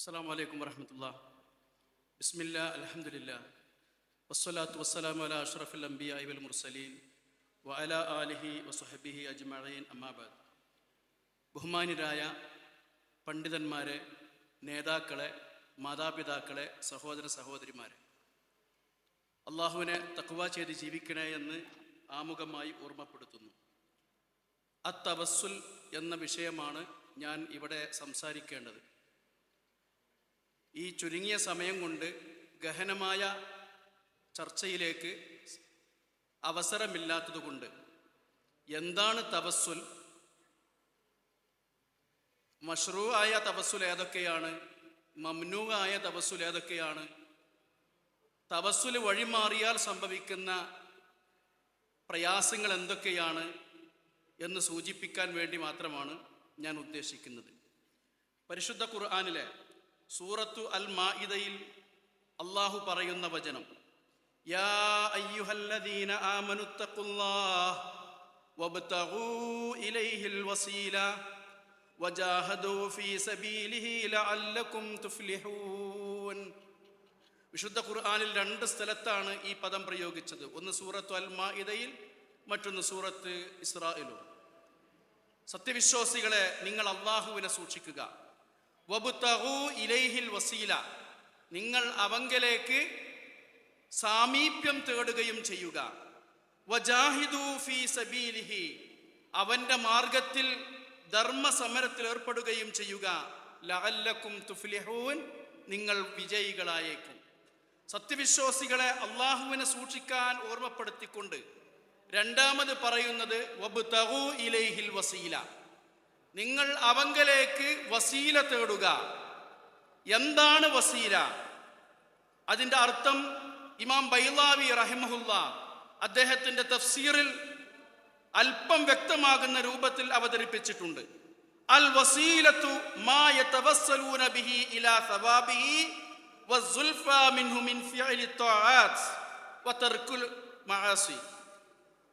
അസ്സാം വലൈക്കും വരഹമത്തുള്ള ബിസ്മില്ല അലഹമുല്ല വസ്സലാത്തു വസ്സലാമു അല അഷ്റഫുൽ അംബിയ വൽ മുർസലീൻ. വ അല ആലിഹി വസുഹബിഹി അജ്മഈൻ അമ്മാബാദ് ബഹുമാന്യരായ പണ്ഡിതന്മാരെ നേതാക്കളെ മാതാപിതാക്കളെ സഹോദര സഹോദരിമാരെ. അള്ളാഹുവിനെ തക്വ ചെയ്ത് ജീവിക്കണേ എന്ന് ആമുഖമായി ഓർമ്മപ്പെടുത്തുന്നു. അത്തവസ്സുൽ എന്ന വിഷയമാണ് ഞാൻ ഇവിടെ സംസാരിക്കേണ്ടത്. ഈ ചുരുങ്ങിയ സമയം കൊണ്ട് ഗഹനമായ ചർച്ചയിലേക്ക് അവസരമില്ലാത്തതുകൊണ്ട് എന്താണ് തപസ്സുൽ മഷ്റൂ ആയ തവസ്സുൽ ഏതൊക്കെയാണ്? മമ്നൂ ആയ തവസ്സുൽ ഏതൊക്കെയാണ്? തവസ്സുൽ വഴിമാറിയാൽ സംഭവിക്കുന്ന പ്രയാസങ്ങൾ എന്തൊക്കെയാണ് എന്ന് സൂചിപ്പിക്കാൻ വേണ്ടി മാത്രമാണ് ഞാൻ ഉദ്ദേശിക്കുന്നത്. പരിശുദ്ധ ഖുർആാനിലെ സൂറത്തു അൽ മാഇദയിൽ അള്ളാഹു പറയുന്ന വചനം യാ അയ്യുഹല്ലദീന ആമനുത്തഖുല്ലാഹ് വബ്തഗൂ ഇലൈഹിൽ വസീല വജാഹദൂ ഫീ സബീലിഹി ലഅല്ലകും തുഫ്ലിഹൂൻ. വിശുദ്ധ ഖുർആനിൽ രണ്ട് സ്ഥലത്താണ് ഈ പദം പ്രയോഗിച്ചത്. ഒന്ന് സൂറത്തു അൽ മാഇദയിൽ മറ്റൊന്ന് സൂറത്ത് ഇസ്രായേലും സത്യവിശ്വാസികളെ നിങ്ങൾ അള്ളാഹുവിനെ സൂക്ഷിക്കുക. ഇലൈഹിൽ വസീല. നിങ്ങൾ അവങ്കലേക്ക് സാമീപ്യം തേടുകയും ചെയ്യുക. വജാഹിദു ഫീ സബീലിഹി. അവന്റെ മാർഗത്തിൽ ധർമ്മസമരത്തിൽ ഏർപ്പെടുകയും ചെയ്യുക. ലഅല്ലക്കും തുഫ്ലിഹൂൻ. നിങ്ങൾ വിജയികളായേക്കും. സത്യവിശ്വാസികളെ അള്ളാഹുവിനെ സൂക്ഷിക്കാൻ ഓർമ്മപ്പെടുത്തിക്കൊണ്ട് രണ്ടാമത് പറയുന്നത് വബ് തഹു ഇലൈഹിൽ വസീല. നിങ്ങൾ അവങ്കലേക്ക് വസീല തേടുക. എന്താണ് വസീല? അതിന്റെ അർത്ഥം ഇമാം ബൈലാവി റഹിമഹുല്ല അദ്ദേഹത്തിന്റെ തഫ്സീറിൽ അല്പം വ്യക്തമാകുന്ന രൂപത്തിൽ അവതരിപ്പിച്ചിട്ടുണ്ട്. അൽ വസീലത്തു മാ യതവസ്സലൂന ബിഹി ഇലാ സവാബിഹി മിൻഹു മിൻ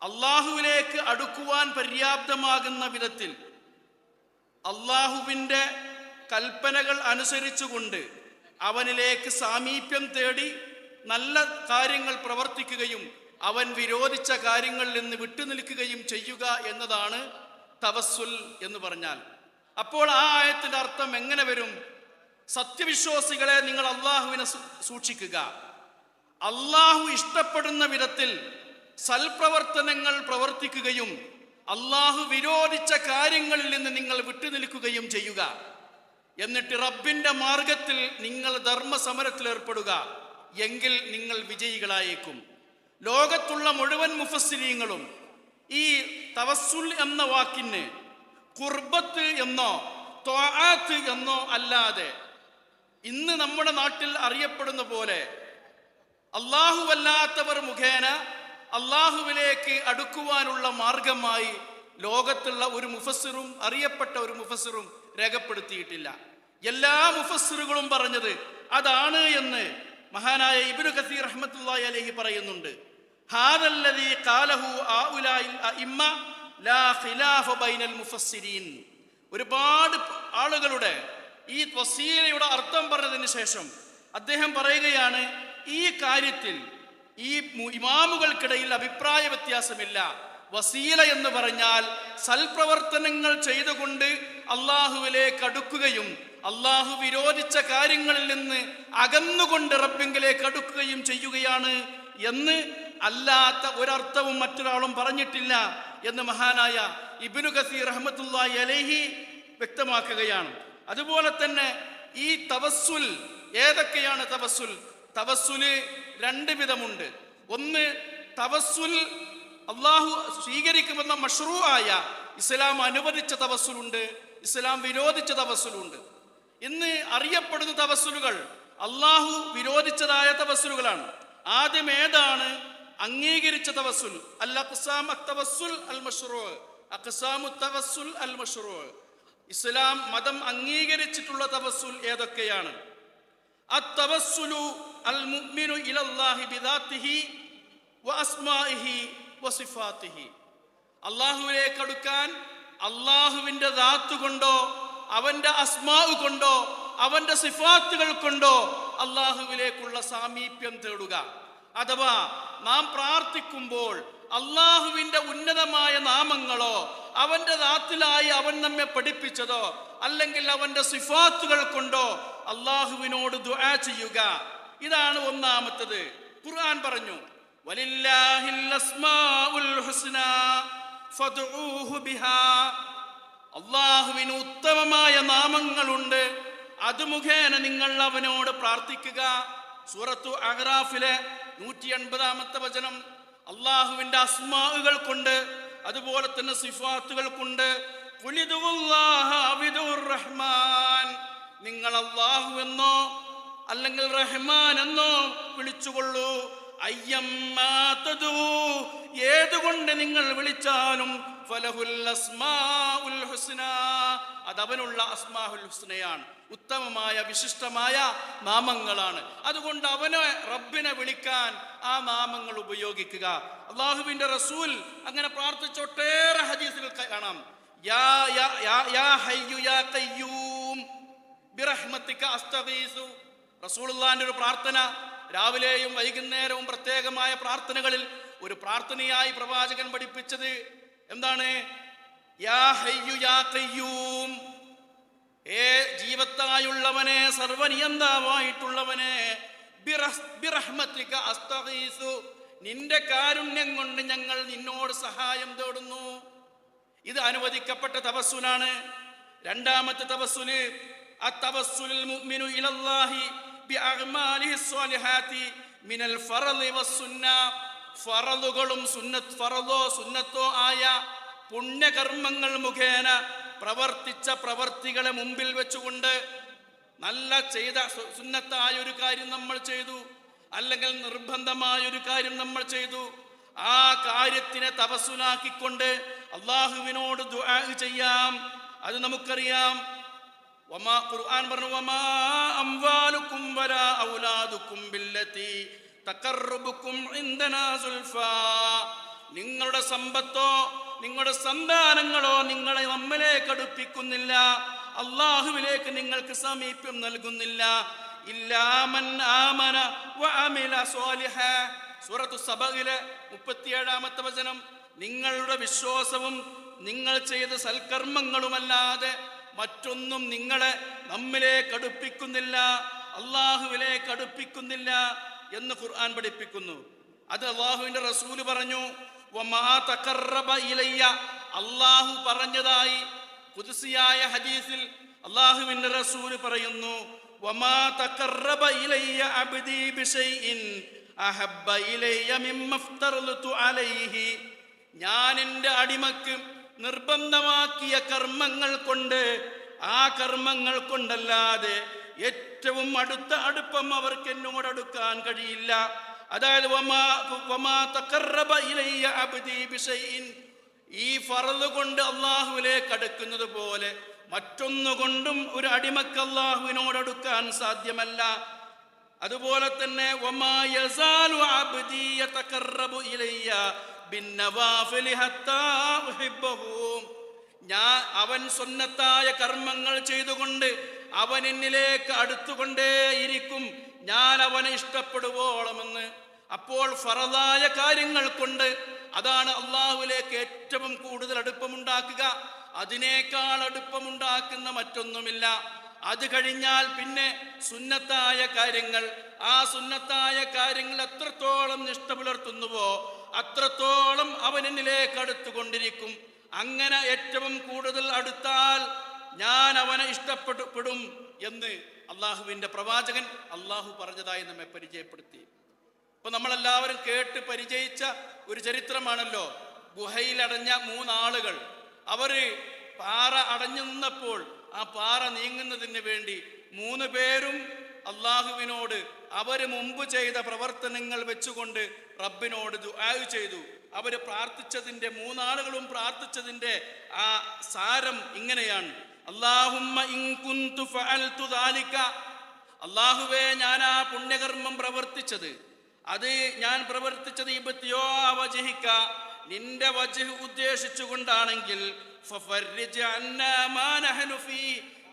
അള്ളാഹുവിലേക്ക് അടുക്കുവാൻ പര്യാപ്തമാകുന്ന വിധത്തിൽ അള്ളാഹുവിന്റെ കൽപ്പനകൾ അനുസരിച്ചുകൊണ്ട് അവനിലേക്ക് സാമീപ്യം തേടി നല്ല കാര്യങ്ങൾ പ്രവർത്തിക്കുകയും അവൻ വിരോധിച്ച കാര്യങ്ങളിൽ നിന്ന് വിട്ടുനിൽക്കുകയും ചെയ്യുക എന്നതാണ് തവസ്സുൽ എന്ന് പറഞ്ഞാൽ. അപ്പോൾ ആ ആയത്തിന്റെ അർത്ഥം എങ്ങനെ വരും? സത്യവിശ്വാസികളെ നിങ്ങൾ അള്ളാഹുവിനെ സൂക്ഷിക്കുക. അള്ളാഹു ഇഷ്ടപ്പെടുന്ന വിധത്തിൽ സൽപ്രവർത്തനങ്ങൾ പ്രവർത്തിക്കുകയും അള്ളാഹു വിരോധിച്ച കാര്യങ്ങളിൽ നിന്ന് നിങ്ങൾ വിട്ടുനിൽക്കുകയും ചെയ്യുക. എന്നിട്ട് റബ്ബിന്റെ മാർഗത്തിൽ നിങ്ങൾ ധർമ്മസമരത്തിൽ ഏർപ്പെടുക. എങ്കിൽ നിങ്ങൾ വിജയികളായേക്കും. ലോകത്തുള്ള മുഴുവൻ മുഫസ്സിരീങ്ങളും ഈ തവസ്സുൽ എന്ന വാക്കിന് കുർബത്ത് എന്നോ ത്വാത്ത് എന്നോ അല്ലാതെ ഇന്ന് നമ്മുടെ നാട്ടിൽ അറിയപ്പെടുന്ന പോലെ അള്ളാഹുവല്ലാത്തവർ മുഖേന അള്ളാഹുവിലേക്ക് അടുക്കുവാനുള്ള മാർഗമായി ലോകത്തുള്ള ഒരു മുഫസ്സിറും അറിയപ്പെട്ട ഒരു മുഫസ്സിറും രേഖപ്പെടുത്തിയിട്ടില്ല. എല്ലാ മുഫസ്സിറുകളും പറഞ്ഞത് അതാണ് എന്ന് മഹാനായ ഇബ്നു കസീർ റഹ്മത്തുള്ളാഹി അലഹി പറയുന്നുണ്ട്. ഒരുപാട് ആളുകളുടെ ഈ ത്വസീലയുടെ അർത്ഥം പറഞ്ഞതിന് ശേഷം അദ്ദേഹം പറയുകയാണ് ഈ കാര്യത്തിൽ ഈ ഇമാമുകൾക്കിടയിൽ അഭിപ്രായ വ്യത്യാസമില്ല. വസീല എന്ന് പറഞ്ഞാൽ സൽപ്രവർത്തനങ്ങൾ ചെയ്തുകൊണ്ട് അള്ളാഹുവിലേക്ക് അടുക്കുകയും അള്ളാഹു വിരോധിച്ച കാര്യങ്ങളിൽ നിന്ന് അകന്നുകൊണ്ട് റബ്ബിങ്കിലേക്ക് അടുക്കുകയും ചെയ്യുകയാണ് എന്ന് അല്ലാത്ത ഒരർത്ഥവും മറ്റൊരാളും പറഞ്ഞിട്ടില്ല എന്ന് മഹാനായ ഇബിനു കസീർ റഹ്മത്തുള്ളാഹി അലൈഹി വ്യക്തമാക്കുകയാണ്. അതുപോലെ തന്നെ ഈ തവസ്സുൽ ഏതൊക്കെയാണ് തവസ്സുൽ? തവസ്സുൽ രണ്ട് വിധമുണ്ട്. ഒന്ന് തവസ്സുൽ അള്ളാഹു സ്വീകരിക്കുമെന്ന മഷ്റൂ ആയ ഇസ്ലാം അനുവദിച്ച തവസ്സുലുണ്ട് ഇസ്ലാം വിരോധിച്ച തവസ്സുലുണ്ട്. ഇന്ന് അറിയപ്പെടുന്ന തവസ്സുലുകൾ അള്ളാഹു വിരോധിച്ചതായ തവസ്സുലുകളാണ്. ആദ്യം ഏതാണ്? അംഗീകരിച്ച തവസ്സുൽ. അൽ അഖ്സാം തവസ്സുൽ അൽ മഷ്റൂ. അഖ്സാമു തവസ്സുൽ അൽ മഷ്റൂ. ഇസ്ലാം മതം അംഗീകരിച്ചിട്ടുള്ള തവസ്സുൽ ഏതൊക്കെയാണ്? അത്തവസ്സുലു അൽ മുഅ്മിനു ഇലല്ലാഹി ബിദാത്തിഹി വഅസ്മാഇഹി വസിഫാത്തിഹി അള്ളാഹുവിലേക്ക് അടുക്കാൻ അള്ളാഹുവിന്റെ ദാത്ത് കൊണ്ടോ അവന്റെ അസ്മാവ് കൊണ്ടോ അവന്റെ സിഫാത്തുകൾ കൊണ്ടോ അള്ളാഹുവിലേക്കുള്ള സാമീപ്യം തേടുക. അഥവാ നാം പ്രാർത്ഥിക്കുമ്പോൾ അള്ളാഹുവിന്റെ ഉന്നതമായ നാമങ്ങളോ അവന്റെ ദാത്തിലായി അവൻ നമ്മെ പഠിപ്പിച്ചതോ അല്ലെങ്കിൽ അവന്റെ സിഫാത്തുകൾ കൊണ്ടോ അള്ളാഹുവിനോട് ദുആ ചെയ്യുക. ഇതാണ് ഒന്നാമത്തത്. ഖുർആൻ പറഞ്ഞു അള്ളാഹുവിന് ഉത്തമമായ നാമങ്ങളുണ്ട്. അത് മുഖേന നിങ്ങൾ അവനോട് പ്രാർത്ഥിക്കുക. സൂറത്തു അഹ്റാഫിലെ നൂറ്റി എൺപതാമത്തെ വചനം അള്ളാഹുവിന്റെ അസ്മാവുകൾ കൊണ്ട് അതുപോലെ തന്നെ സിഫാത്തുകൾ കൊണ്ട് നിങ്ങൾ അള്ളാഹു എന്നോ അല്ലെങ്കിൽ റഹ്മാൻ എന്നോ വിളിച്ചുകൊള്ളൂ. ഏതുകൊണ്ട് നിങ്ങൾ വിളിച്ചാലും അതവനുള്ള അസ്മാഹുൽ ഹുസ്നയാണ്. ഉത്തമമായ വിശിഷ്ടമായ നാമങ്ങളാണ്. അതുകൊണ്ട് അവനെ റബ്ബിനെ വിളിക്കാൻ ആ നാമങ്ങൾ ഉപയോഗിക്കുക. അള്ളാഹുവിന്റെ റസൂൽ അങ്ങനെ പ്രാർത്ഥിച്ച ഒട്ടേറെ കാണാം. യാ യാ യാ ഹയ്യു യാ കയ്യൂം റസൂലുള്ളാന്റെ ഒരു പ്രാർത്ഥന രാവിലെയും വൈകുന്നേരവും പ്രത്യേകമായ പ്രാർത്ഥനകളിൽ ഒരു പ്രാർത്ഥനയായി പ്രവാചകൻ പഠിപ്പിച്ചത് എന്താണ്? യാ ഹയ്യു യാ ഏ ജീവത്തായുള്ളവനെ സർവനിയന്താവായിട്ടുള്ളവനെ നിന്റെ കാരുണ്യം കൊണ്ട് ഞങ്ങൾ നിന്നോട് സഹായം തേടുന്നു. ഇത് അനുവദിക്കപ്പെട്ട തപസ്സുനാണ്. രണ്ടാമത്തെ തപസ്സുൽ മുഅ്മിനു ഇലല്ലാഹി ബിഅഅ്മാലിഹി സ്വാലിഹാത്തി മിനൽ ഫറളി വസ്സുന്ന ഫറളുകളും സുന്നത്ത് ഫറളോ സുന്നത്തോ ആയ പുണ്യകർമ്മങ്ങൾ മുഖേന പ്രവർത്തിച്ച പ്രവർത്തികളെ മുമ്പിൽ വെച്ചുകൊണ്ട് നല്ല ചെയ്ത സുന്നത്തായ ഒരു കാര്യം നമ്മൾ ചെയ്തു. അല്ലെങ്കിൽ നിർബന്ധമായ ഒരു കാര്യം നമ്മൾ ചെയ്തു. ആ കാര്യത്തിനെ തപസ്സുലാക്കിക്കൊണ്ട് അള്ളാഹുവിനോട് ദുആ ചെയ്യാം. അത് നമുക്കറിയാം. വമാ ഖുർആൻ പറഞ്ഞു വമാ അംവാലുക്കും വലാ ഔലാദുക്കും ബില്ലതി തക്കറുബുക്കും ഇന്ദനാ സുൽഫാ. നിങ്ങളുടെ സമ്പത്തോ നിങ്ങളുടെ സന്താനങ്ങളോ നിങ്ങളെ നമ്മിലേക്ക് അടുപ്പിക്കുന്നില്ല. അള്ളാഹുവിലേക്ക് നിങ്ങൾക്ക് സമീപ്യം നൽകുന്നില്ല. ഇല്ലാമൻ ആമന വഅമില സ്വാലിഹ. സൂറത്തു സബയിലെ മുപ്പത്തിയേഴാമത്തെ വചനം നിങ്ങളുടെ വിശ്വാസവും നിങ്ങൾ ചെയ്ത സൽക്കർമ്മങ്ങളുമല്ലാതെ മറ്റൊന്നും നിങ്ങളെ നമ്മിലേക്ക് കടുപ്പിക്കുന്നില്ല അള്ളാഹുവിലേക്ക് കടുപ്പിക്കുന്നില്ല എന്ന് ഖുർആൻ പഠിപ്പിക്കുന്നു. അത് അള്ളാഹുവിന്റെ റസൂൽ പറഞ്ഞു അള്ളാഹു പറഞ്ഞതായി കുതിസിയായ ഹദീസിൽ അള്ളാഹുവിന്റെ റസൂൽ പറയുന്നു "വമാ തഖറബ ഇലയ്യ അബ്ദി ബിശൈഇൻ അഹബ്ബ ഇലയ്യ മിമ്മ അലൈഹി. ഞാൻ എന്റെ അടിമക്ക് നിർബന്ധമാക്കിയ കർമ്മങ്ങൾ കൊണ്ട് ആ കർമ്മങ്ങൾ കൊണ്ടല്ലാതെ ഏറ്റവും അടുത്ത അടുപ്പം അവർക്ക് എന്നോട് അടുക്കാൻ കഴിയില്ല. അതായത് ഈ ഫറൽ കൊണ്ട് അള്ളാഹുവിലേക്ക് അടുക്കുന്നത് പോലെ മറ്റൊന്നുകൊണ്ടും ഒരു അടിമക്ക് അള്ളാഹുവിനോട് അടുക്കാൻ സാധ്യമല്ല. അതുപോലെ തന്നെ ഞാൻ അവൻ സ്വന്നത്തായ കർമ്മങ്ങൾ ചെയ്തുകൊണ്ട് അവൻ എന്നിലേക്ക് അടുത്തുകൊണ്ടേയിരിക്കും. ഞാൻ അവനെ ഇഷ്ടപ്പെടുവോളമെന്ന്. അപ്പോൾ ഫറദായ കാര്യങ്ങൾ കൊണ്ട് അതാണ് അള്ളാഹുലേക്ക് ഏറ്റവും കൂടുതൽ അടുപ്പമുണ്ടാക്കുക. അതിനേക്കാൾ അടുപ്പമുണ്ടാക്കുന്ന മറ്റൊന്നുമില്ല. അത് കഴിഞ്ഞാൽ പിന്നെ സുന്നത്തായ കാര്യങ്ങൾ. ആ സുന്നത്തായ കാര്യങ്ങൾ എത്രത്തോളം നിഷ്ഠ പുലർത്തുന്നുവോ അത്രത്തോളം അവൻ എന്നിലേക്ക് അടുത്തുകൊണ്ടിരിക്കും. അങ്ങനെ ഏറ്റവും കൂടുതൽ അടുത്താൽ ഞാൻ അവനെ ഇഷ്ടപ്പെടും എന്ന് അള്ളാഹുവിന്റെ പ്രവാചകൻ അള്ളാഹു പറഞ്ഞതായി നമ്മെ പരിചയപ്പെടുത്തി. ഇപ്പൊ നമ്മളെല്ലാവരും കേട്ട് പരിചയിച്ച ഒരു ചരിത്രമാണല്ലോ. ഗുഹയിലടഞ്ഞ മൂന്നാളുകൾ. അവർ പാറ അടഞ്ഞു നിന്നപ്പോൾ ആ പാറ നീങ്ങുന്നതിന് വേണ്ടി മൂന്ന് പേരും അള്ളാഹുവിനോട് അവർ മുമ്പ് ചെയ്ത പ്രവർത്തനങ്ങൾ വെച്ചുകൊണ്ട് റബ്ബിനോട് ദുആ ചെയ്തു. അവർ പ്രാർത്ഥിച്ചതിന്റെ മൂന്നാളുകളും പ്രാർത്ഥിച്ചതിന്റെ ആ സാരം ഇങ്ങനെയാണ്. അള്ളാഹുവേ ഞാൻ ആ പുണ്യകർമ്മം പ്രവർത്തിച്ചത്. അത് ഞാൻ പ്രവർത്തിച്ചത് ഇബത്തിയോ അവജഹിക്ക നിന്റെ വജഹ് ഉദ്ദേശിച്ചുകൊണ്ടാണെങ്കിൽ.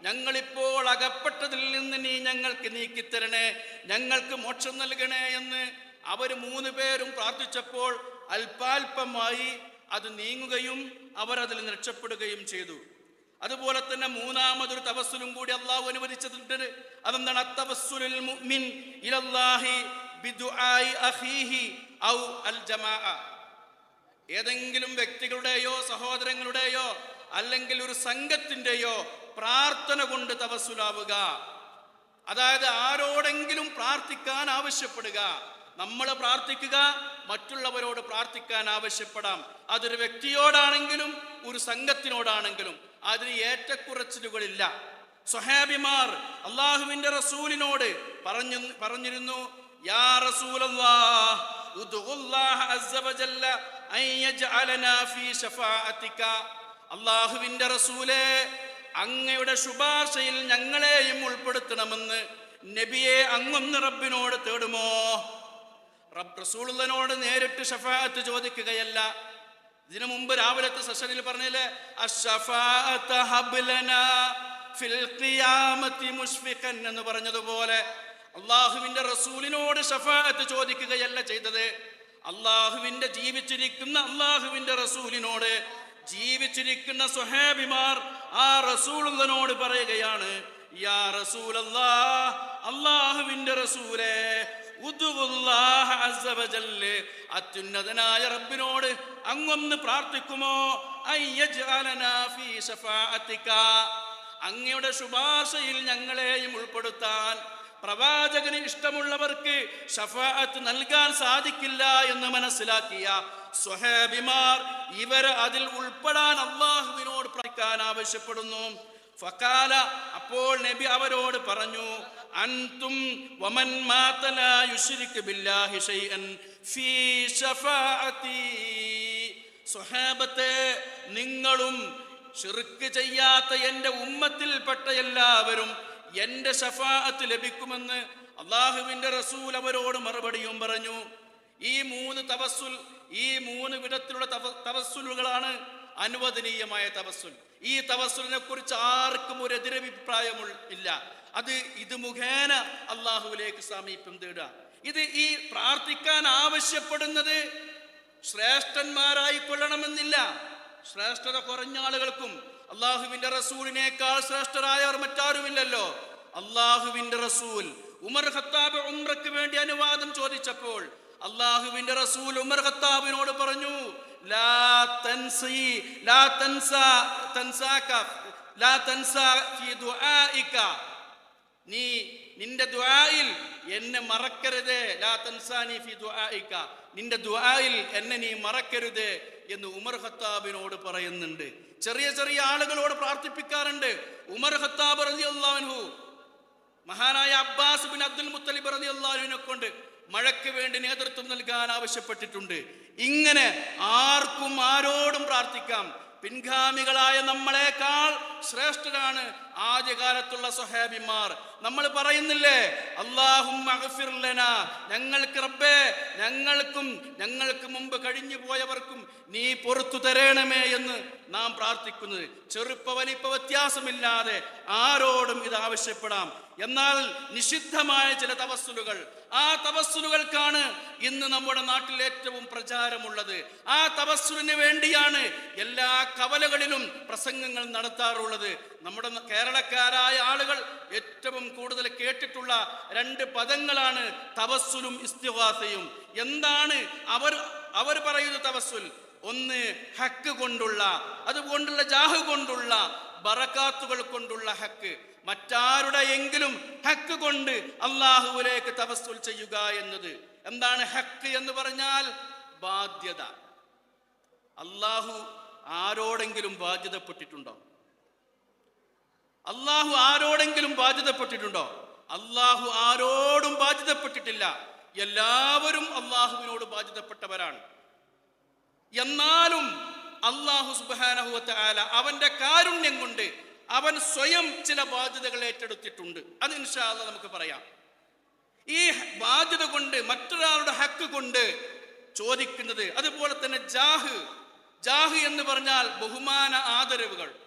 ഞങ്ങളിപ്പോൾ അകപ്പെട്ടതിൽ നിന്ന് നീ ഞങ്ങൾക്ക് നീക്കിത്തരണേ ഞങ്ങൾക്ക് മോക്ഷം നൽകണേ എന്ന് അവർ മൂന്ന് പേരും പ്രാർത്ഥിച്ചപ്പോൾ അല്പാൽപമായി അത് നീങ്ങുകയും അവർ അതിൽ രക്ഷപ്പെടുകയും ചെയ്തു. അതുപോലെ തന്നെ മൂന്നാമതൊരു തപസ്സുലും കൂടി അള്ളാഹു അനുവദിച്ചിട്ടുണ്ട്. അതെന്താണ്? അത്തവസ്സുലുൽ മുഅ്മിൻ അഖീഹി ജമാഅ. ഏതെങ്കിലും വ്യക്തികളുടെയോ സഹോദരങ്ങളുടെയോ അല്ലെങ്കിൽ ഒരു സംഘത്തിന്റെയോ പ്രാർത്ഥന കൊണ്ട് തപസ്സുലാവുക അതായത് ആരോടെങ്കിലും പ്രാർത്ഥിക്കാൻ ആവശ്യപ്പെടുക. നമ്മൾ പ്രാർത്ഥിക്കുക മറ്റുള്ളവരോട് പ്രാർത്ഥിക്കാൻ ആവശ്യപ്പെടാം. അതൊരു വ്യക്തിയോടാണെങ്കിലും ഒരു സംഘത്തിനോടാണെങ്കിലും അതിന് ഏറ്റക്കുറച്ചിലുകളില്ല. സ്വഹാബിമാർ അള്ളാഹുവിന്റെ റസൂലിനോട് പറഞ്ഞു പറഞ്ഞിരുന്നു യാ റസൂലല്ലാഹ് അൻ ശഫാഅതിക അള്ളാഹുവിന്റെ റസൂലെ അങ്ങയുടെ ശുപാർശയിൽ ഞങ്ങളെയും ഉൾപ്പെടുത്തണമെന്ന് നബിയെ അങ്ങൊന്ന് റബ്ബിനോട് തേടുമോ? റബ് റസൂളുള്ളനോട് നേരിട്ട് ഷഫാഅത്ത് ചോദിക്കുകയല്ല. ഇതിനു മുമ്പ് രാവിലത്തെ സെഷനിൽ പറഞ്ഞില്ലേ ഫിൽ ഖിയാമത്തി എന്ന് പറഞ്ഞതുപോലെ അള്ളാഹുവിന്റെ റസൂലിനോട് ഷഫാഅത്ത് ചോദിക്കുകയല്ല ചെയ്തത്. അള്ളാഹുവിന്റെ ജീവിച്ചിരിക്കുന്ന അള്ളാഹുവിന്റെ റസൂലിനോട് ജീവിച്ചിരിക്കുന്ന സ്വഹാബിമാർ ആ റസൂലുള്ളനോട് പറയുകയാണ് യാ റസൂലേ. അത്യുന്നതനായ റബ്ബിനോട് അങ്ങൊന്ന് പ്രാർത്ഥിക്കുമോ. അങ്ങയുടെ ശുപാർശയിൽ ഞങ്ങളെയും ഉൾപ്പെടുത്താൻ പ്രവാചകന് ഇഷ്ടമുള്ളവർക്ക് ഷഫാഅത്ത് നൽകാൻ സാധിക്കില്ല എന്ന് മനസ്സിലാക്കിയ സ്വഹാബിമാർ ഇവർ അതിൽ ഉൾപ്പെടാൻ അള്ളാഹുവിനോട് പ്രാർത്ഥിക്കാൻ ആവശ്യപ്പെടുന്നു. ഫക്കാല അപ്പോൾ നബി അവരോട് പറഞ്ഞു അൻതും വമൻ മാത ലാ യുശ്രിക് ബില്ലാഹി ഷൈഅൻ ഫീ ശഫാഅതി. സ്വഹാബത്തെ നിങ്ങളും ഷിർക്ക് ചെയ്യാത്ത എന്റെ ഉമ്മത്തിൽപ്പെട്ട എല്ലാവരും എന്റെ ഷഫാഅത്ത് ലഭിക്കുമെന്ന് അള്ളാഹുവിന്റെ റസൂൽ അവരോട് മറുപടിയും പറഞ്ഞു. ഈ മൂന്ന് തപസ്സുൽ ഈ മൂന്ന് വിധത്തിലുള്ള തപസ്സുലുകളാണ് അനുവദനീയമായ തപസ്സുൽ. ഈ തപസ്സുലിനെ കുറിച്ച് ആർക്കും ഒരു എതിരഭിപ്രായം ഇല്ല. അത് ഇത് മുഖേന അള്ളാഹുവിലേക്ക് സമീപം തേടുക. ഇത് ഈ പ്രാർത്ഥിക്കാൻ ആവശ്യപ്പെടുന്നത് ശ്രേഷ്ഠന്മാരായി കൊള്ളണമെന്നില്ല ശ്രേഷ്ഠത കുറഞ്ഞ ആളുകൾക്കും അള്ളാഹുവിന്റെ റസൂലിനേക്കാൾ ശ്രേഷ്ഠരായവർ മറ്റാരുമില്ലല്ലോ. അള്ളാഹുവിന്റെ റസൂൽ ഉമർ ഖത്താബ് ഉംറക്ക് വേണ്ടി അനുവാദം ചോദിച്ചപ്പോൾ അള്ളാഹുവിന്റെ റസൂൽ ഉമർ ഖത്താബിനോട് പറഞ്ഞു ലാ തൻസി ലാ തൻസ തൻസാക ലാ ഫീ ദുആഇക. നീ നിന്റെ ദുആയിൽ എന്നെ മറക്കരുത് ലാ തൻസാനി ഫീ ദുആഇക. നിന്റെ ദുആയിൽ എന്നെ നീ മറക്കരുത് എന്ന് ഉമർ ഖത്താബിനോട് പറയുന്നുണ്ട്. ചെറിയ ചെറിയ ആളുകളോട് പ്രാർത്ഥിപ്പിക്കാറുണ്ട്. ഉമർ ഖത്താബ് റളിയല്ലാഹു മഹാനായ അബ്ബാസ് ബിൻ അബ്ദുൽ മുത്തലിബ് റളിയല്ലാഹുവിനെ കൊണ്ട് മഴയ്ക്ക് വേണ്ടി നേതൃത്വം നൽകാൻ ആവശ്യപ്പെട്ടിട്ടുണ്ട്. ഇങ്ങനെ ആർക്കും ആരോടും പ്രാർത്ഥിക്കാം. പിൻഗാമികളായ നമ്മളെക്കാൾ ശ്രേഷ്ഠരാണ് ആദ്യകാലത്തുള്ള സ്വഹാബിമാർ നമ്മൾ പറയുന്നില്ലേ? അള്ളാഹും ഞങ്ങൾക്ക് റബ്ബേ ഞങ്ങൾക്കും ഞങ്ങൾക്ക് മുമ്പ് കഴിഞ്ഞു പോയവർക്കും നീ പുറത്തു തരണമേ എന്ന് നാം പ്രാർത്ഥിക്കുന്നത്. ചെറുപ്പ വലിപ്പ വ്യത്യാസമില്ലാതെ ആരോടും ഇത് ആവശ്യപ്പെടാം. എന്നാൽ നിഷിദ്ധമായ ചില തവസ്സുലുകൾ. ആ തവസ്സുലുകൾക്കാണ് ഇന്ന് നമ്മുടെ നാട്ടിൽ ഏറ്റവും പ്രചാരമുള്ളത്. ആ തവസ്സുലിന് വേണ്ടിയാണ് എല്ലാ കവലകളിലും പ്രസംഗങ്ങൾ നടത്താറുള്ളത്. നമ്മുടെ കേരളക്കാരായ ആളുകൾ ഏറ്റവും കൂടുതൽ കേട്ടിട്ടുള്ള രണ്ട് പദങ്ങളാണ് തവസ്സുലും ഇസ്തിഹാസയും എന്താണ് അവർ അവർ പറയുന്ന തവസ്സുൽ? ഒന്ന് ഹക്ക് കൊണ്ടുള്ള അതുകൊണ്ടുള്ള ജാഹ് കൊണ്ടുള്ള ബറക്കാത്തുകൾ കൊണ്ടുള്ള ഹക്ക്. മറ്റാരുടെ എങ്കിലും ഹക്ക് കൊണ്ട് അള്ളാഹുവിലേക്ക് തപസ്സുൽ ചെയ്യുക എന്നത്. എന്താണ് ഹക്ക് എന്ന് പറഞ്ഞാൽ ബാധ്യത. അള്ളാഹു ആരോടെങ്കിലും ബാധ്യതപ്പെട്ടിട്ടുണ്ടോ? അള്ളാഹു ആരോടെങ്കിലും ബാധ്യതപ്പെട്ടിട്ടുണ്ടോ? അള്ളാഹു ആരോടും ബാധ്യതപ്പെട്ടിട്ടില്ല. എല്ലാവരും അള്ളാഹുവിനോട് ബാധ്യതപ്പെട്ടവരാണ്. എന്നാലും അള്ളാഹു സുബാനഹുവത്ത ആല അവന്റെ കാരുണ്യം കൊണ്ട് അവൻ സ്വയം ചില ബാധ്യതകൾ ഏറ്റെടുത്തിട്ടുണ്ട്. അത് ഇൻഷാല്ല നമുക്ക് പറയാം. ഈ ബാധ്യത കൊണ്ട് മറ്റൊരാളുടെ ഹക്ക് കൊണ്ട് ചോദിക്കുന്നത് അതുപോലെ തന്നെ ജാഹ്. ജാഹ് എന്ന് പറഞ്ഞാൽ ബഹുമാന ആദരവുകൾ.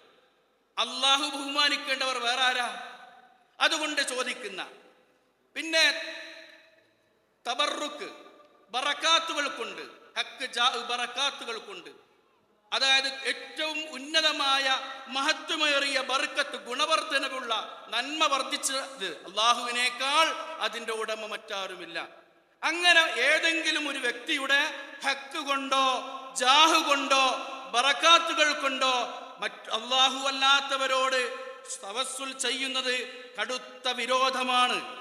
അള്ളാഹു ബഹുമാനിക്കേണ്ടവർ വേറെ ആരാ? അതുകൊണ്ട് ചോദിക്കുന്ന. പിന്നെ തബറുക്ക് ബറക്കാത്തുകൾ കൊണ്ട് ഹക്ക് ബറക്കാത്തുകൾ കൊണ്ട്. അതായത് ഏറ്റവും ഉന്നതമായ മഹത്വമേറിയ ബർക്കത്ത് ഗുണവർദ്ധനവുള്ള നന്മ വർദ്ധിച്ചത് അള്ളാഹുവിനേക്കാൾ അതിന്റെ ഉടമ മറ്റാരുമില്ല. അങ്ങനെ ഏതെങ്കിലും ഒരു വ്യക്തിയുടെ ഹക്ക് കൊണ്ടോ ജാഹു കൊണ്ടോ ബറക്കാത്തുകൾ കൊണ്ടോ മറ്റ് അള്ളാഹു അല്ലാത്തവരോട് തവസ്സുൽ ചെയ്യുന്നത് കടുത്ത വിരോധമാണ്.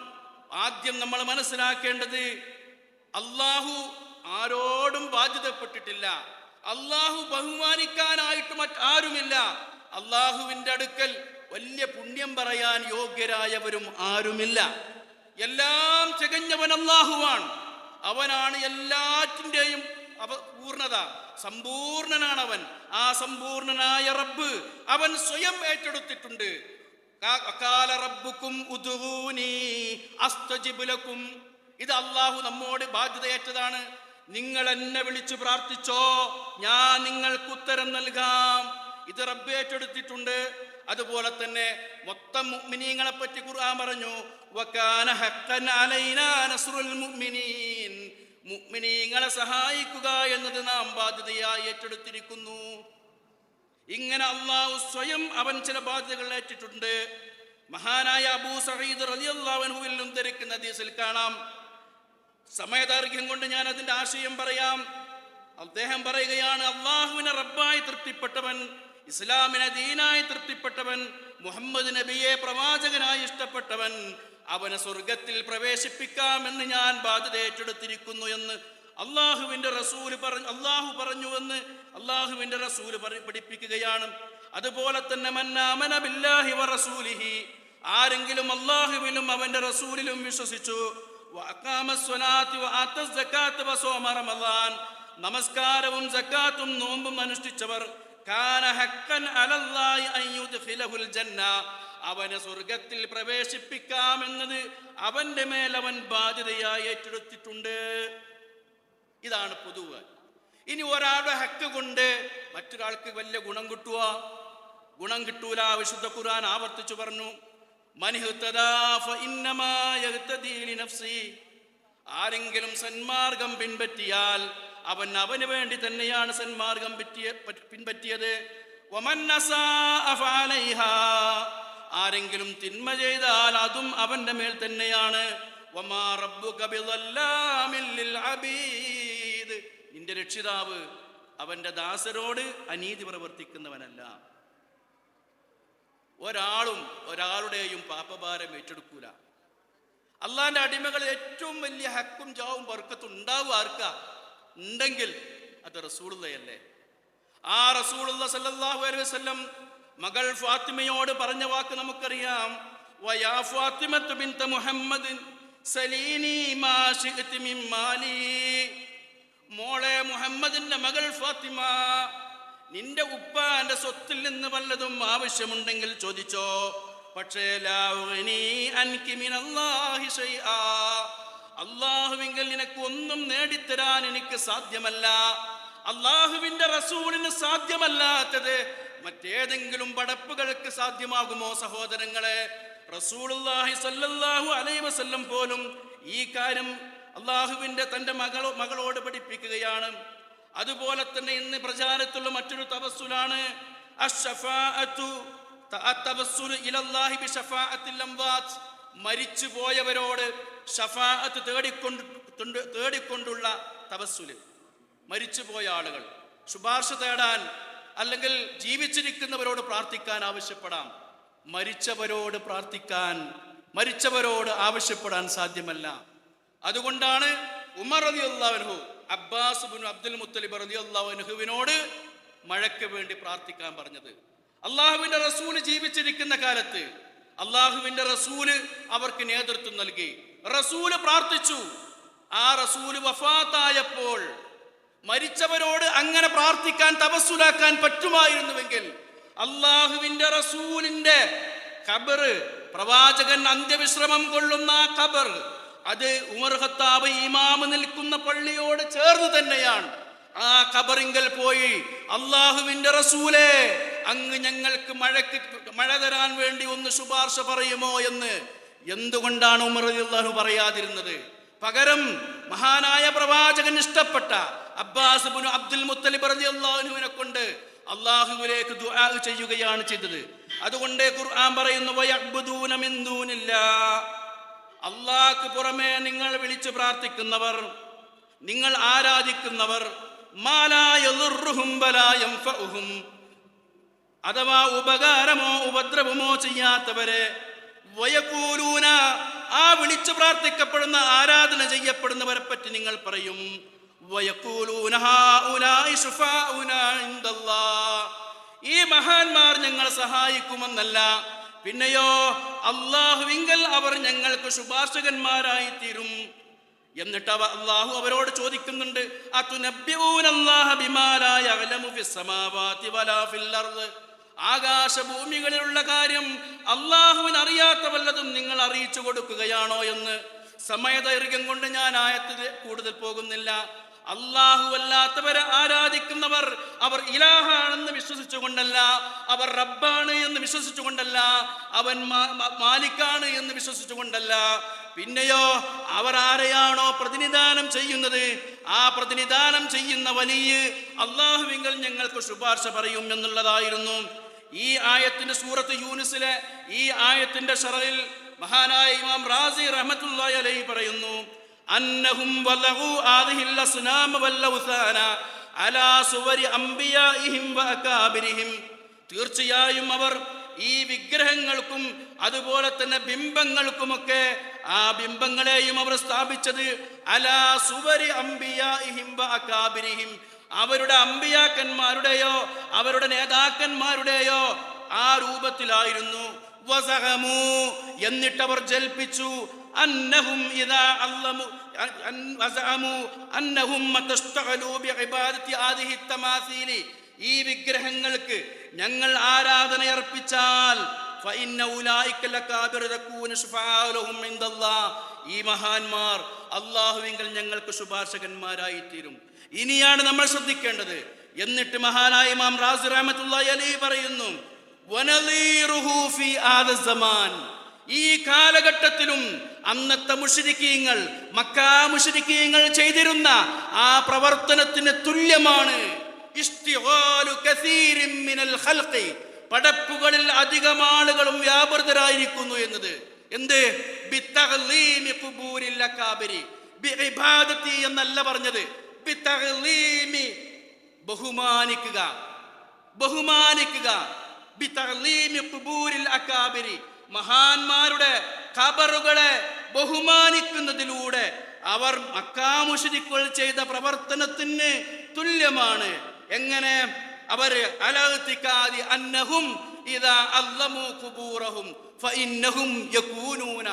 ആദ്യം നമ്മൾ മനസ്സിലാക്കേണ്ടത് അള്ളാഹു ആരോടും ബാധ്യതപ്പെട്ടിട്ടില്ല. അള്ളാഹു ബഹുമാനിക്കാനായിട്ട് മറ്റാരുമില്ല അള്ളാഹുവിന്റെ അടുക്കൽ വലിയ പുണ്യം പറയാൻ യോഗ്യരായവരും ആരുമില്ല. എല്ലാം തികഞ്ഞവൻ അള്ളാഹുവാണ് അവനാണ് എല്ലാറ്റിന്റെയും അവ പൂർണത സമ്പൂർണനാണ് അവൻ ആ സമ്പൂർണനായ റബ്ബ് അവൻ സ്വയം ഏറ്റെടുത്തിട്ടുണ്ട്. അകാല കാല റബ്ബുക്കും ഉദൂനി അസ്തജിബ് ഇത് അള്ളാഹു നമ്മോട് ബാധ്യതയേറ്റതാണ്. നിങ്ങൾ എന്നെ വിളിച്ചു പ്രാർത്ഥിച്ചോ ഞാൻ നിങ്ങൾക്ക് ഉത്തരം നൽകാം. ഇത് റബ്ബ് ഏറ്റെടുത്തിട്ടുണ്ട്. അതുപോലെ തന്നെ മൊത്തം മുഗ്മിനീങ്ങളെ പറ്റി ഖുർആൻ പറഞ്ഞു അലൈനാ മുഅ്മിനീങ്ങളെ സഹായിക്കുക എന്നത് നാം ബാധ്യതയായി ഏറ്റെടുത്തിരിക്കുന്നു. ഇങ്ങനെ അള്ളാഹു സ്വയം അവൻ ചില ബാധ്യതകൾ ഏറ്റിട്ടുണ്ട് മഹാനായ അബൂ സഹീദ് റളിയല്ലാഹുവിൽ നിന്നും ധരിക്കുന്ന ഹദീസിൽ കാണാം. സമയദാർഘ്യം കൊണ്ട് ഞാൻ അതിന്റെ ആശയം പറയാം. അദ്ദേഹം പറയുകയാണ് അള്ളാഹുവിനെ റബ്ബായി തൃപ്തിപ്പെട്ടവൻ ഇസ്ലാമിനെ ദീനായി തൃപ്തിപ്പെട്ടവൻ മുഹമ്മദ് നബിയെ പ്രവാചകനായി ഇഷ്ടപ്പെട്ടവൻ അവനെ സ്വർഗത്തിൽ പ്രവേശിപ്പിക്കാമെന്ന് ഞാൻ ബാധ്യത ഏറ്റെടുത്തിരിക്കുന്നു എന്ന് അള്ളാഹുവിന്റെ റസൂൽ പറഞ്ഞു അള്ളാഹു പറഞ്ഞു എന്ന് അള്ളാഹുവിന്റെ റസൂൽ പഠിപ്പിക്കുകയാണ്. അതുപോലെ തന്നെ മന്നാമന ബില്ലാഹി വ റസൂലിഹി. ആരെങ്കിലും അള്ളാഹുവിലും അവന്റെ റസൂലിലും വിശ്വസിച്ചു നമസ്കാരവും സക്കാത്തും നോമ്പും അനുഷ്ഠിച്ചവർ കാന ഹക്കൻ യുദ്ഖിലഹുൽ ജന്ന. അവനെ സ്വർഗത്തിൽ പ്രവേശിപ്പിക്കാമെന്നത് അവന്റെ മേൽ അവൻ ബാധ്യതയായി ഏറ്റെടുത്തിട്ടുണ്ട്. ഇതാണ് പൊതുവ്. ഇനി ഒരാളുടെ ഹക്ക് കൊണ്ട് മറ്റൊരാൾക്ക് വലിയ ഗുണം കിട്ടുക ഗുണം കിട്ടൂല വിശുദ്ധ ഖുർആൻ ആവർത്തിച്ചു പറഞ്ഞു. ആരെങ്കിലും സന്മാർഗം പിൻപറ്റിയാൽ അവൻ അവന് വേണ്ടി തന്നെയാണ് സന്മാർഗം പറ്റിയ പിൻപറ്റിയത്. ആരെങ്കിലും തിന്മ ചെയ്താൽ അതും അവന്റെ മേൽ തന്നെയാണ്. നിന്റെ രക്ഷിതാവ് അവന്റെ ദാസരോട് അനീതി പ്രവർത്തിക്കുന്നവനല്ല. ഒരാളും ഒരാളുടെയും പാപഭാരം ഏറ്റെടുക്കൂല. അള്ളാന്റെ അടിമകൾ ഏറ്റവും വലിയ ഹക്കും ജാവും വർക്കത്തുണ്ടാവും ഉണ്ടാവും ആർക്കാ? ഉണ്ടെങ്കിൽ അത് റസൂളുള്ളയല്ലേ ആ റസൂളുള്ള സല്ലാഹു അലൈഹി മകൾ ഫാത്തിമയോട് പറഞ്ഞ വാക്ക് നമുക്കറിയാം. വയാ ഫാത്തിമത്തു ബിൻത മുഹമ്മദിൻ സലീനി മാ മിൻ മാലി. മോളെ മുഹമ്മദിന്റെ മകൾ ഫാത്തിമ നിന്റെ ഉപ്പാന്റെ സ്വത്തിൽ നിന്ന് വല്ലതും ആവശ്യമുണ്ടെങ്കിൽ ചോദിച്ചോ. പക്ഷേ. അള്ളാഹുവിങ്കൽ നിനക്ക് ഒന്നും നേടിത്തരാൻ എനിക്ക് സാധ്യമല്ല. അള്ളാഹുവിന്റെ റസൂലിന് സാധ്യമല്ലാത്തത് മറ്റേതെങ്കിലും പടപ്പുകൾക്ക് സാധ്യമാകുമോ സഹോദരങ്ങളെ? റസൂലുള്ളാഹി സ്വല്ലല്ലാഹു അലൈഹി വസല്ലം പോലും ഈ കാര്യം അള്ളാഹുവിന്റെ തന്റെ മകളോ മകളോട് പഠിപ്പിക്കുകയാണ്. അതുപോലെ തന്നെ ഇന്ന് പ്രചാരത്തുള്ള മറ്റൊരു തപസ്സുലാണ്. മരിച്ചു പോയവരോട് ഷഫാഅത്ത് തേടിക്കൊണ്ട് കൊണ്ട് തേടിക്കൊണ്ടുള്ള തപസ്സുൽ. മരിച്ചുപോയ ആളുകൾ. ശുപാർശ തേടാൻ അല്ലെങ്കിൽ ജീവിച്ചിരിക്കുന്നവരോട് പ്രാർത്ഥിക്കാൻ ആവശ്യപ്പെടാം. മരിച്ചവരോട് പ്രാർത്ഥിക്കാൻ മരിച്ചവരോട് ആവശ്യപ്പെടാൻ സാധ്യമല്ല. അതുകൊണ്ടാണ് ഉമർ റതി അള്ളാഹു അബ്ബാസ് ബിൻ അബ്ദുൽ മുത്തലിബ് റതി അള്ളാഹുനഹുവിനോട് മഴയ്ക്ക് വേണ്ടി പ്രാർത്ഥിക്കാൻ പറഞ്ഞത്. അള്ളാഹുവിന്റെ റസൂൽ ജീവിച്ചിരിക്കുന്ന കാലത്ത് അള്ളാഹുവിന്റെ റസൂൽ അവർക്ക് നേതൃത്വം നൽകി. റസൂൽ പ്രാർത്ഥിച്ചു. ആ റസൂൽ വഫാത്തായപ്പോൾ മരിച്ചവരോട് അങ്ങനെ പ്രാർത്ഥിക്കാൻ തപസ്സുലാക്കാൻ പറ്റുമായിരുന്നുവെങ്കിൽ അള്ളാഹുവിന്റെ റസൂലിന്റെ ഖബറ് പ്രവാചകൻ അന്ത്യവിശ്രമം കൊള്ളുന്ന ആ ഖബർ അത് ഉമർ ഖത്താബ് ഇമാമ് നിൽക്കുന്ന പള്ളിയോട് ചേർന്ന് തന്നെയാണ്. ആ ഖബറിങ്കൽ പോയി അള്ളാഹുവിന്റെ റസൂലെ അങ്ങ് ഞങ്ങൾക്ക് മഴയ്ക്ക് മഴ തരാൻ വേണ്ടി ഒന്ന് ശുപാർശ പറയുമോ എന്ന്? എന്തുകൊണ്ടാണ് ഉമർ അള്ളാഹു പറയാതിരുന്നത്? പകരം മഹാനായ പ്രവാചകൻ ഇഷ്ടപ്പെട്ട അബ്ബാസ് അബ്ദുൽ മുത്തലിബ് റളിയല്ലാഹുവിനെ കൊണ്ട് അള്ളാഹുവിലേക്ക് ദുആ ചെയ്യുകയാണ് ചെയ്തത്. അതുകൊണ്ട് ഖുർആൻ പറയുന്നു അള്ളാഹ് മിൻ പുറമെ നിങ്ങൾ വിളിച്ചു പ്രാർത്ഥിക്കുന്നവർ നിങ്ങൾ ആരാധിക്കുന്നവർ അഥവാ ഉപകാരമോ ഉപദ്രവമോ ചെയ്യാത്തവരെ വയക്കൂലൂന ആ വിളിച്ചു പ്രാർത്ഥിക്കപ്പെടുന്ന ആരാധന ചെയ്യപ്പെടുന്നവരെ പറ്റി നിങ്ങൾ പറയും. ഈ മഹാന്മാർ ഞങ്ങൾ സഹായിക്കുമെന്നല്ല. പിന്നെയോ അള്ളാഹുവിങ്കൽ അവർ ഞങ്ങൾക്ക് ശുപാർശകന്മാരായി തീരും എന്നിട്ട് അവ അള്ളാഹു അവരോട് ചോദിക്കുന്നുണ്ട്. ആകാശഭൂമികളിലുള്ള കാര്യം അള്ളാഹുവിന് അറിയാത്ത വല്ലതും നിങ്ങൾ അറിയിച്ചു കൊടുക്കുകയാണോ എന്ന്. സമയദൈർഘ്യം കൊണ്ട് ഞാൻ ആയത്തിൽ കൂടുതൽ പോകുന്നില്ല. അള്ളാഹു അല്ലാത്തവരെ ആരാധിക്കുന്നവർ അവർ ഇലാഹാണെന്ന് വിശ്വസിച്ചുകൊണ്ടല്ല അവർ റബ്ബാണ് എന്ന് വിശ്വസിച്ചുകൊണ്ടല്ല അവൻ മാലിക്കാണ് എന്ന് വിശ്വസിച്ചുകൊണ്ടല്ല. പിന്നെയോ അവർ ആരെയാണോ പ്രതിനിധാനം ചെയ്യുന്നത്? ആ പ്രതിനിധാനം ചെയ്യുന്ന വലിയ അള്ളാഹുവിങ്കൽ ഞങ്ങൾക്ക് ശുപാർശ പറയും എന്നുള്ളതായിരുന്നു. ഈ ആയത്തിന്റെ സൂറത്ത് യൂനിസിലെ ഈ ആയത്തിന്റെ ഷറയിൽ മഹാനായ ഇമാം റാസി റഹ്മത്തുള്ളാഹി അലൈഹി പറയുന്നു അന്നഹും വലഹു ആദിഹിൽ അസ്നാമ വല്ലൗസാന അലാ സുവരി അംബിയാഇഹിം വഅകാബിരിഹിം തീർച്ചയായും അവർ ഈ വിഗ്രഹങ്ങൾക്കും അതുപോലെ തന്നെ ബിംബങ്ങൾക്കുമൊക്കെ ആ ബിംബങ്ങളെയും അവർ സ്ഥാപിച്ചത് അലാ സുവരി അംബിയാഇഹിം വഅകാബിരിഹിം അവരുടെ അമ്പിയാക്കന്മാരുടെയോ അവരുടെ നേതാക്കന്മാരുടെയോ ആ രൂപത്തിലായിരുന്നു. എന്നിട്ടവർ ജൽപ്പിച്ചു. അന്നഹും ഇദാ علموا وزعموا അന്നഹും മതസ്തഗലു ബിഇബാദത്തി ആദിഹി തമാസീലി ഈ വിഗ്രഹങ്ങൾക്ക് ഞങ്ങൾ ആരാധന അർപ്പിച്ചാൽ ഫഇന്ന ഉലൈക ലകാബിർ തകൂന ശുഫാഅ ലഹും ഇൻദല്ലാഹ്. ഈ മഹാന്മാർ അള്ളാഹുവിങ്കൽ ഞങ്ങൾക്ക് ശുപാർശകന്മാരായി തീരും ഇനിയാണ് നമ്മൾ ശ്രദ്ധിക്കേണ്ടത്. എന്നിട്ട് മഹാനായ ഇമാം റാസി റഹ്മത്തുള്ളാഹി അലൈഹി പറയുന്നു ഈ കാലഘട്ടത്തിലും അന്നത്തെ മുഷരിക്കീങ്ങൾ മക്കാ മുഷരിക്കീങ്ങൾ ചെയ്തിരുന്ന ആ പ്രവർത്തനത്തിന് തുല്യമാണ്. പടപ്പുകളിൽ അധികം ആളുകളും വ്യാപൃതരായിരിക്കുന്നു എന്നത്. എന്ത്? എന്നല്ല പറഞ്ഞത്. ബഹുമാനിക്കുക. ബഹുമാനിക്കുക. മഹാന്മാരുടെ ഖബറുകളെ ബഹുമാനിക്കുന്നതിലൂടെ അവർ മക്കാമുഷിരിക്കുകൾ ചെയ്ത പ്രവർത്തനത്തിന് തുല്യമാണ് എങ്ങനെ അവർ അലഹത്തിക്കാതി അന്നഹും ഇതാ അല്ലമു കുബൂറഹും ഫഇന്നഹും യകൂനൂന.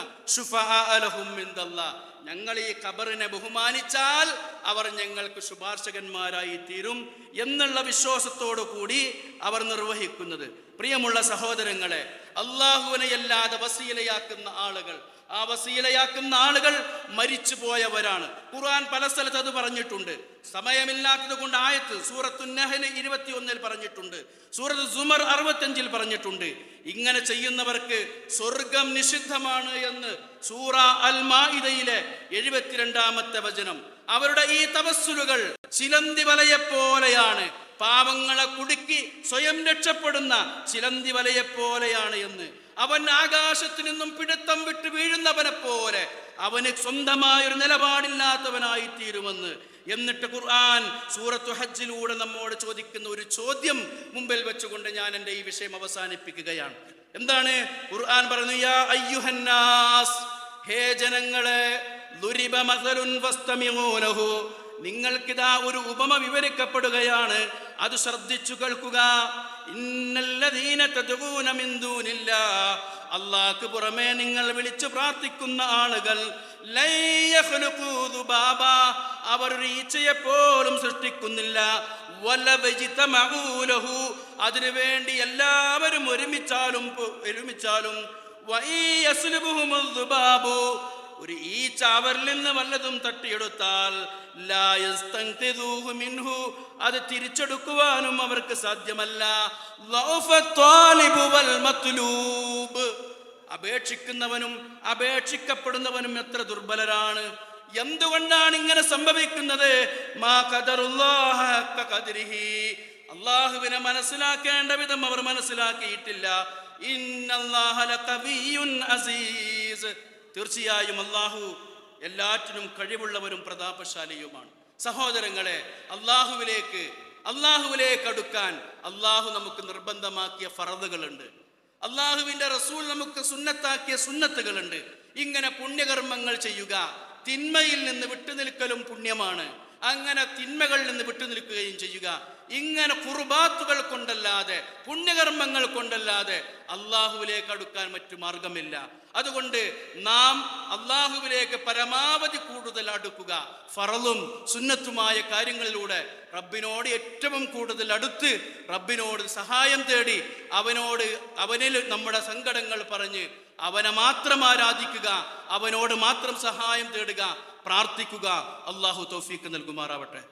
ഞങ്ങൾ ഈ ഖബറിനെ ബഹുമാനിച്ചാൽ അവർ ഞങ്ങൾക്ക് ശുപാർശകന്മാരായി തീരും എന്നുള്ള വിശ്വാസത്തോടു കൂടി അവർ നിർവഹിക്കുന്നത്. പ്രിയമുള്ള സഹോദരങ്ങളെ അള്ളാഹുവിനെയല്ലാതെ വസീലയാക്കുന്ന ആളുകൾ ആ വസീലയാക്കുന്ന ആളുകൾ മരിച്ചു പോയവരാണ് ഖുർആൻ പല സ്ഥലത്ത് അത് പറഞ്ഞിട്ടുണ്ട്. സമയമില്ലാത്തത് കൊണ്ട് ആയത്ത് സൂറത്തു നഹൽ ഇരുപത്തി ഒന്നിൽ പറഞ്ഞിട്ടുണ്ട്. സൂറത്ത് സുമർ അറുപത്തഞ്ചിൽ പറഞ്ഞിട്ടുണ്ട്. ഇങ്ങനെ ചെയ്യുന്നവർക്ക് സ്വർഗം നിഷിദ്ധമാണ് എന്ന് സൂറ അൽ മാഇദയിലെ എഴുപത്തിരണ്ടാമത്തെ വചനം. അവരുടെ ഈ തപസ്സുലുകൾ ചിലന്തി വലയെപ്പോലെയാണ് പാവങ്ങളെ കുടുക്കി സ്വയം രക്ഷപ്പെടുന്ന ചിലന്തി വലയെപ്പോലെയാണ് എന്ന്. അവൻ ആകാശത്തു നിന്നും പിടുത്തം വിട്ട് വീഴുന്നവനെ പോലെ അവന് സ്വന്തമായൊരു നിലപാടില്ലാത്തവനായി തീരുമെന്ന് എന്നിട്ട് ഖുർആൻ സൂറത്തു ഹജ്ജിലൂടെ നമ്മോട് ചോദിക്കുന്ന ഒരു ചോദ്യം മുമ്പിൽ വെച്ചുകൊണ്ട് ഞാൻ എന്റെ ഈ വിഷയം അവസാനിപ്പിക്കുകയാണ്. എന്താണ്? ഖുർആൻ പറഞ്ഞു യാ അയ്യുഹന്നാസ് ഹേ ജനങ്ങളെ ദുരിബ മസലുൻ ഫസ്തമിഊ ലഹു നിങ്ങൾക്കിതാ ഒരു ഉപമ വിവരിക്കപ്പെടുകയാണ്. അത് ശ്രദ്ധിച്ചു കേൾക്കുക. അള്ളാക്ക് പുറമേ നിങ്ങൾ വിളിച്ചു പ്രാർത്ഥിക്കുന്ന ആളുകൾ ഒരു ഈച്ചയെ പോലും സൃഷ്ടിക്കുന്നില്ല. അതിനു വേണ്ടി എല്ലാവരും ഒരുമിച്ചാലും ഒരുമിച്ചാലും ഒരു ഈ ചാവറിൽ നിന്ന് വല്ലതും തട്ടിയെടുത്താൽ മിൻഹു അത് തിരിച്ചെടുക്കുവാനും അവർക്ക് സാധ്യമല്ല. അപേക്ഷിക്കുന്നവനും അപേക്ഷിക്കപ്പെടുന്നവനും എത്ര ദുർബലരാണ്. എന്തുകൊണ്ടാണ് ഇങ്ങനെ സംഭവിക്കുന്നത്? മാ. അള്ളാഹുവിനെ മനസ്സിലാക്കേണ്ട വിധം അവർ മനസ്സിലാക്കിയിട്ടില്ല. ഇന്നല്ലാഹ അസീസ്. തീർച്ചയായും അള്ളാഹു എല്ലാറ്റിനും കഴിവുള്ളവരും പ്രതാപശാലിയുമാണ്. സഹോദരങ്ങളെ അള്ളാഹുവിലേക്ക് അള്ളാഹുവിലേക്ക് അടുക്കാൻ അള്ളാഹു നമുക്ക് നിർബന്ധമാക്കിയ ഫറദുകളുണ്ട്. അള്ളാഹുവിന്റെ റസൂൽ നമുക്ക് സുന്നത്താക്കിയ സുന്നത്തുകളുണ്ട്. ഇങ്ങനെ പുണ്യകർമ്മങ്ങൾ ചെയ്യുക തിന്മയിൽ നിന്ന് വിട്ടുനിൽക്കലും പുണ്യമാണ്. അങ്ങനെ തിന്മകളിൽ നിന്ന് വിട്ടുനിൽക്കുകയും ചെയ്യുക. ഇങ്ങനെ കുർബാത്തുകൾ കൊണ്ടല്ലാതെ പുണ്യകർമ്മങ്ങൾ കൊണ്ടല്ലാതെ അള്ളാഹുവിലേക്ക് അടുക്കാൻ മറ്റു മാർഗമില്ല. അതുകൊണ്ട് നാം അള്ളാഹുവിലേക്ക് പരമാവധി കൂടുതൽ അടുക്കുക. ഫറലും സുന്നത്തുമായ കാര്യങ്ങളിലൂടെ റബ്ബിനോട് ഏറ്റവും കൂടുതൽ അടുത്ത് റബ്ബിനോട് സഹായം തേടി അവനോട് അവനിൽ നമ്മുടെ സങ്കടങ്ങൾ പറഞ്ഞ് അവനെ മാത്രം ആരാധിക്കുക അവനോട് മാത്രം സഹായം തേടുക പ്രാർത്ഥിക്കുക. അള്ളാഹു തൗഫീക്ക് നൽകുമാറാവട്ടെ.